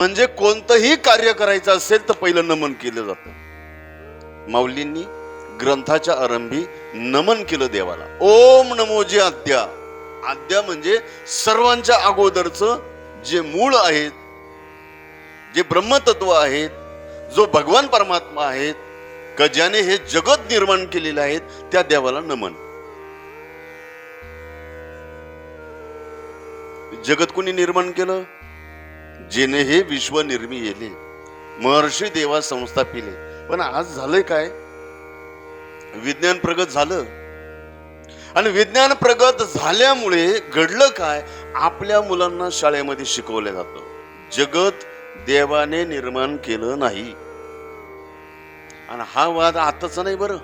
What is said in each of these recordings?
म्हणजे कोणतंही कार्य करायचं असेल तर पहिलं नमन केलं जातं. माऊलींनी ग्रंथाच्या आरंभी नमन केलं देवाला. ओम नमो जे आद्या. आद्या म्हणजे सर्वांच्या अगोदरचं जे मूळ आहेत जे ब्रह्मतत्व आहेत जो भगवान परमात्मा आहेत का ज्याने हे जगत निर्माण केलेले आहेत त्या देवाला नमन. जगत कोणी निर्माण केलं? जेने हे विश्व येले महर्षी देवा संस्थापिले. पण आज झालंय काय? विज्ञान प्रगत झालं. आणि विज्ञान प्रगत झाल्यामुळे घडलं काय? आपल्या मुलांना शाळेमध्ये शिकवलं जातं. जगत देवाने निर्माण केलं नाही. आणि हा वाद आताचा नाही बरं.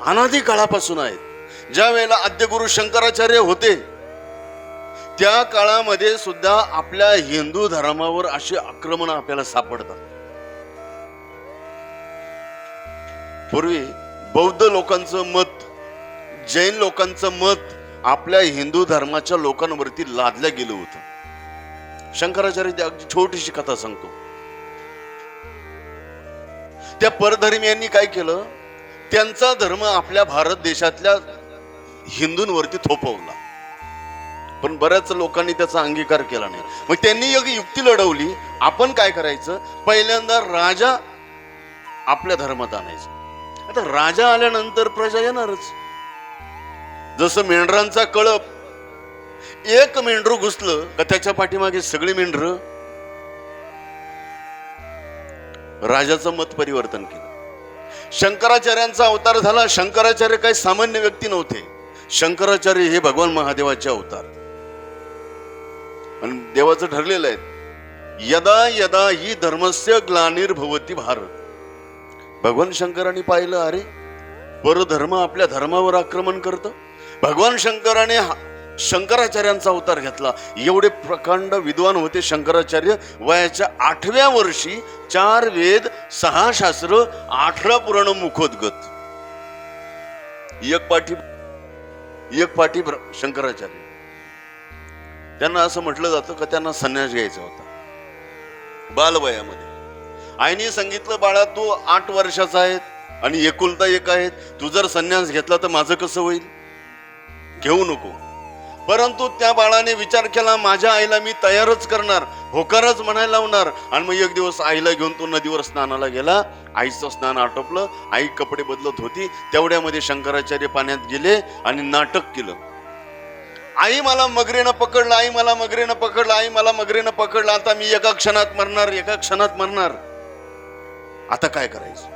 अनादी काळापासून आहे. ज्या वेळेला आद्यगुरु शंकराचार्य होते त्या काळामध्ये सुद्धा आपल्या हिंदू धर्मावर अशी आक्रमण आपल्याला सापडतात. पूर्वी बौद्ध लोकांचं मत जैन लोकांचं मत आपल्या हिंदू धर्माच्या लोकांवरती लादलं गेलं होतं. शंकराचार्य अगदी छोटीशी कथा सांगतो. त्या परधर्मियांनी काय केलं? त्यांचा धर्म आपल्या भारत देशातल्या हिंदूंवरती थोपवला. पण बऱ्याच लोकांनी त्याचा अंगीकार केला नाही. मग त्यांनी एक युक्ती लढवली आपण काय करायचं? पहिल्यांदा राजा आपल्या धर्मात आणायचं. आता राजा आल्यानंतर प्रजा येणारच. जसं मेंढरांचा कळप एक मेंढरू घुसलं का त्याच्या पाठीमागे सगळी मेंढर? राजाचं मत परिवर्तन केलं. शंकराचार्यांचा अवतार झाला. शंकराचार्य काही सामान्य व्यक्ती नव्हते. शंकराचार्य हे भगवान महादेवाचे अवतार. आणि देवाचं ठरलेलं आहे. यदा यदा ही धर्मस्य ग्लानिर्भवती भारत. भगवान शंकरांनी पाहिलं अरे परधर्म आपल्या धर्मावर आक्रमण करतं. भगवान शंकराने हा- शंकराचार्यांचा अवतार घेतला. एवढे प्रकांड विद्वान होते शंकराचार्य. वयाच्या आठव्या वर्षी चार वेद सहा शास्त्र अठरा पुराण मुखोद्गत. एक पाठी एक पाठी शंकराचार्य. त्यांना असं म्हटलं जातं का त्यांना संन्यास घ्यायचा होता. बालवयामध्ये. आईने सांगितलं बाळा तू आठ वर्षाचा आहे आणि एकुलता एक आहे तू जर संन्यास घेतला तर माझं कसं होईल? घेऊ नको. परंतु त्या बाळाने विचार केला माझ्या आईला मी तयारच करणार होकारच म्हणायला लावणार. आणि मग एक दिवस आईला घेऊन तो नदीवर स्नानाला गेला. आईचं स्नान आटोपलं. आई कपडे बदलत होती. तेवढ्यामध्ये शंकराचार्य पाण्यात गेले आणि नाटक केलं. आई मला मगरेनं पकडलं आई मला मगरेनं पकडलं आई मला मगरेनं पकडलं आता मी एका क्षणात मरणार एका क्षणात मरणार. आता काय करायचं?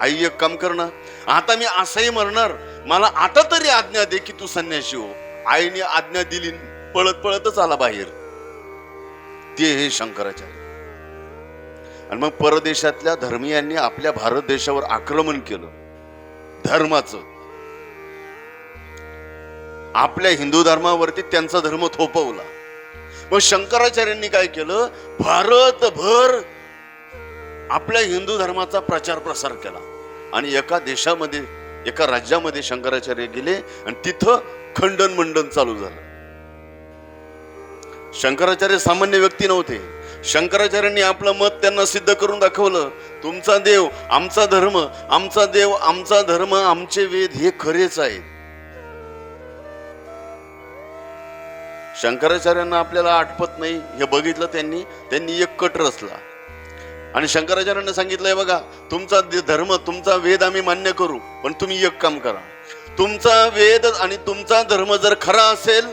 आई एक काम करणार आता मी असंही मरणार मला आता तरी आज्ञा दे की तू संन्याशी हो. आईने आज्ञा दिली पळत पळतच आला बाहेर. ते हे शंकराचार्य. आणि मग परदेशातल्या धर्मियांनी आपल्या भारत देशावर आक्रमण केलं. धर्माचं. आपल्या हिंदू धर्मावरती त्यांचा धर्म थोपवला. मग शंकराचार्यांनी काय केलं? भारतभर आपल्या हिंदू धर्माचा प्रचार प्रसार केला. आणि एका देशामध्ये एका राज्यामध्ये शंकराचार्य गेले आणि तिथं खंडन मंडन चालू झालं. शंकराचार्य सामान्य व्यक्ती नव्हते. शंकराचार्यांनी आपलं मत त्यांना सिद्ध करून दाखवलं. तुमचा देव आमचा धर्म आमचा देव आमचा धर्म आमचे वेद हे खरेच आहेत. शंकराचार्यांना आपल्याला आठवत नाही हे बघितलं त्यांनी त्यांनी एक कट रचला. आणि शंकराचार्यांना सांगितलंय बघा तुमचा धर्म तुमचा वेद आम्ही मान्य करू पण तुम्ही एक काम करा. तुमचा वेद आणि तुमचा धर्म जर खरा असेल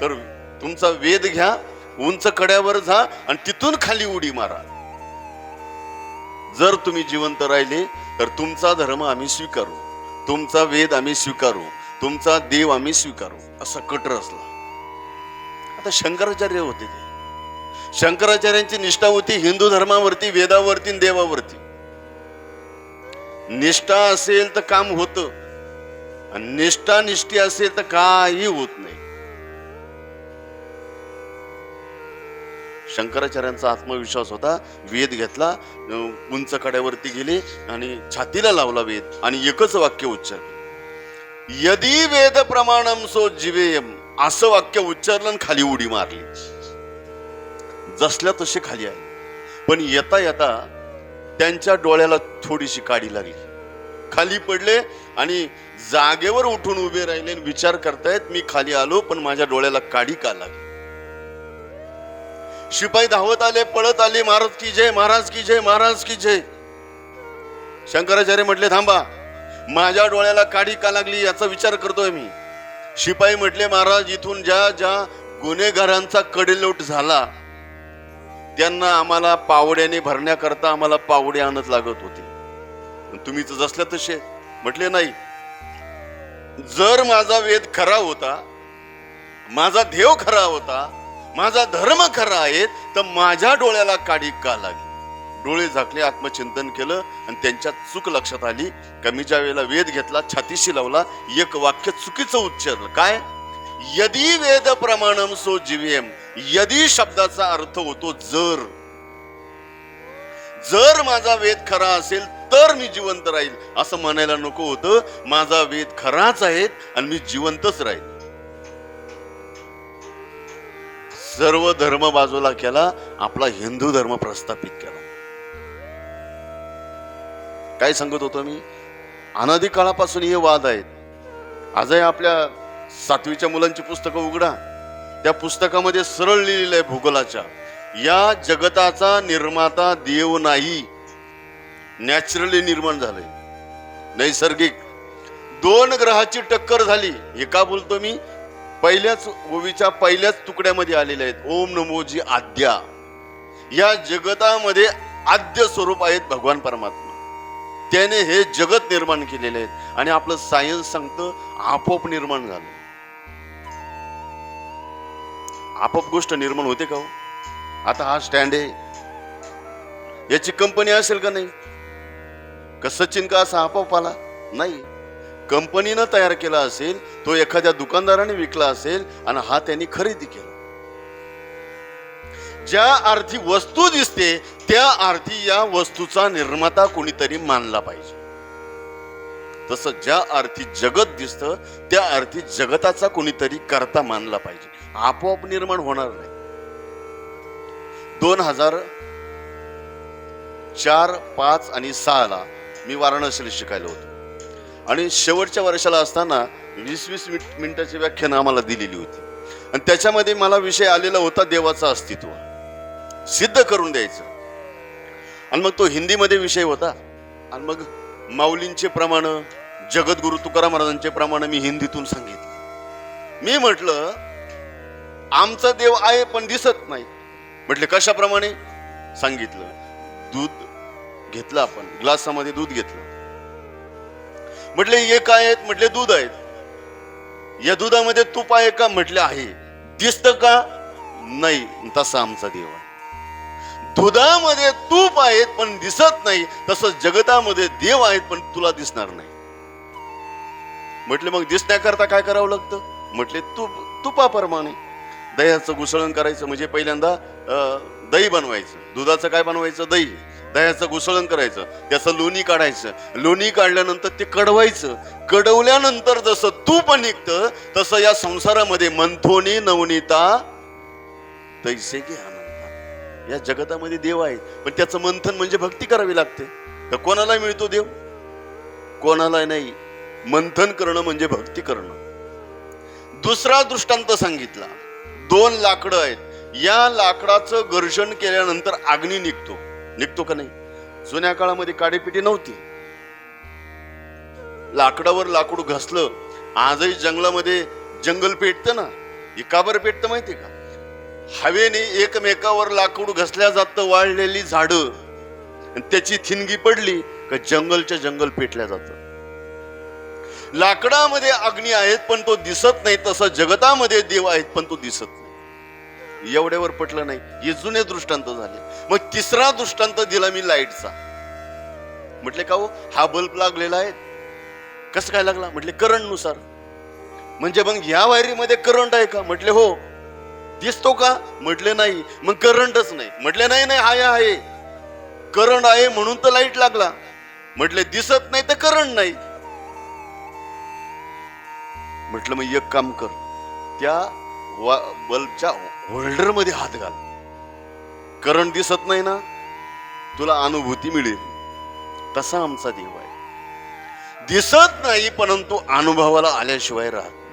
तर तुमचा वेद घ्या उंच कड्यावर जा आणि तिथून खाली उडी मारा. जर तुम्ही जिवंत राहिले तर तुमचा धर्म आम्ही स्वीकारू. तुमचा वेद आम्ही स्वीकारू. तुमचा देव आम्ही स्वीकारू असा कट रचला. आता शंकराचार्य होते ते. शंकराचार्यांची निष्ठा होती हिंदू धर्मावरती वेदावरती देवावरती. निष्ठा असेल तर काम होतं. आणि निष्ठा निष्ठी असेल तर काही होत नाही. शंकराचार्यांचा आत्मविश्वास होता. वेद घेतला उंच कड्यावरती गेले आणि छातीला लावला वेद आणि एकच वाक्य उच्चारलं. यदी वेद प्रमाणम सो जिवेयम असं वाक्य उच्चारलं खाली उडी मारली. जसल्या तसे खाली आले. पण येता येता त्यांच्या डोळ्याला थोडीशी काडी लागली. खाली पडले आणि जागेवर उठून उभे राहिले आणि विचार करतायत मी खाली आलो पण माझ्या डोळ्याला काडी का लागली? शिपाई धावत आले पळत आले महाराज की जय महाराज की जय महाराज की जय. शंकराचार्य म्हटले थांबा माझ्या डोळ्याला काढी का लागली याचा विचार करतोय मी. शिपाई म्हटले महाराज इथून ज्या ज्या गुन्हेगारांचा कडेलोट झाला त्यांना आम्हाला पावड्याने भरण्याकरता आम्हाला पावडे आणत लागत होते. पण तुम्ही तर जसल्या तसे. म्हटले नाही. जर माझा वेद खरा होता माझा देव खरा होता माझा धर्म खरा आहे तर माझ्या डोळ्याला काडी का लागली? डोळे झाकले आत्मचिंतन केलं आणि त्यांच्या चूक लक्षात आली. कमीच्या वेळेला वेद घेतला छातीशी लावला एक वाक्य चुकीचं उच्चारलं. काय? यदी वेद प्रमाणम सो जीवेम यदी शब्दाचा अर्थ होतो जर. जर माझा वेद खरा असेल तर मी जिवंत राहील. असं म्हणायला नको होतं. माझा वेद खराच आहे आणि मी जिवंतच राहील. सर्व धर्म बाजूला केला आपला हिंदू धर्म प्रस्थापित केला. काय सांगत होतो मी? अनादी काळापासून हे वाद आहेत. आजही आपल्या सातवीच्या मुलांची पुस्तकं उघडा. त्या पुस्तकामध्ये सरळ लिहिलेलं आहे भूगोलाच्या. या जगताचा निर्माता देव नाही. नॅचरली निर्माण झालंय. नैसर्गिक. दोन ग्रहाची टक्कर झाली. हे का बोलतो मी? पहिल्याच ओवीच्या पहिल्याच तुकड्यामध्ये आलेले आहेत. ओम नमोजी आद्या. या जगतामध्ये आद्य स्वरूप आहेत भगवान परमात्मा. त्याने हे जगत निर्माण केलेले आहेत. आणि आपलं सायन्स सांगतं आपोआप निर्माण झालं. आपोआप गोष्ट निर्माण होते का हो? आता हा स्टँड आहे. याची कंपनी असेल का नाही? का सचिन का असा आपोआप आला? नाही. कंपनीनं तयार केला असेल तो एखाद्या दुकानदाराने विकला असेल आणि हा त्यांनी खरेदी केला. ज्या अर्थी वस्तू दिसते त्या अर्थी या वस्तूचा निर्माता कोणीतरी मानला पाहिजे. तसं ज्या अर्थी जगत दिसतं त्या अर्थी जगताचा कोणीतरी करता मानला पाहिजे. आपोआप निर्माण होणार नाही. दोन हजार चार पाच आणि सहाला मी वाराणसीला शिकायला होतो. आणि शेवटच्या वर्षाला असताना वीस वीस मिनिटाची व्याख्यान आम्हाला दिलेली होती. आणि त्याच्यामध्ये मला विषय आलेला होता देवाचं अस्तित्व. सिद्ध करून द्यायचं. आणि मग तो हिंदीमध्ये विषय होता. आणि मग माऊलींचे प्रमाण जगद्गुरु तुकाराम महाराजांचे प्रमाण मी हिंदीतून सांगितलं. मी म्हटलं आमचा देव आहे पण दिसत नाही. म्हटले कशाप्रमाणे? सांगितलं दूध घेतलं आपण ग्लासामध्ये दूध घेतलं. म्हटले हे काय आहेत? म्हटले दूध आहेत. या दुधामध्ये तूप आहे का? म्हटले आहे. दिसत का? नाही. तसा आमचा देव आहे. दुधामध्ये तूप आहेत पण दिसत नाही. तसं जगतामध्ये देव आहेत पण तुला दिसणार नाही. म्हटले मग दिसण्याकरता काय करावं लागतं? म्हटले तूप तुपाप्रमाणे. दह्याचं घुसळण करायचं म्हणजे पहिल्यांदा दही बनवायचं. दुधाचं काय बनवायचं? दही. दह्याचं घुसळण करायचं. त्याचं लोणी काढायचं. लोणी काढल्यानंतर ते कडवायचं. कडवल्यानंतर जसं तूप निघतं तसं या संसारामध्ये मंथोनी नवनीता तैसे की या जगतामध्ये देव आहे पण त्याचं मंथन म्हणजे भक्ती करावी लागते. तर कोणाला मिळतो देव? कोणाला नाही. मंथन करणं म्हणजे भक्ती करणं. दुसरा दृष्टांत सांगितला. दोन लाकडं आहेत. या लाकडाचं घर्षण केल्यानंतर अग्नी निघतो. निघतो का नाही? जुन्या काळामध्ये काडीपिटी नव्हती. लाकडावर लाकूड घासलं. आजही जंगलामध्ये जंगल पेटतं ना? हे काबर पेटतं माहिती का? हवेने एकमेकावर लाकूड घसल्या जातं वाळलेली झाडं. आणि त्याची थिनगी पडली का जंगलच्या जंगल पेटल्या जातं. लाकडामध्ये अग्नी आहेत पण तो दिसत नाही तसं जगतामध्ये देव आहेत पण तो दिसत नाही. एवढ्यावर पटलं नाही. हे जुने दृष्टांत झाले. मग तिसरा दृष्टांत दिला मी लाईटचा. म्हटले का हो? हा बल्ब लागलेला आहे. कसं काय लागला? म्हटले करंटनुसार म्हणजे मग ह्या वायरीमध्ये करंट आहे का? म्हटले हो. दिसतो का? म्हटले नाही. मग करंटच नाही. म्हटले नाही नाही आहे आहे करंट आहे म्हणून तर लाइट लागला. म्हटले दिसत नाही तर करंट नाही. म्हटलं मग एक काम कर. त्या बल्बच्या होल्डरमध्ये हात घाल. करंट दिसत नाही ना तुला अनुभूती मिळेल. तसा आमचा देव आहे. दिसत नाही परंतु अनुभवाला आल्याशिवाय राहत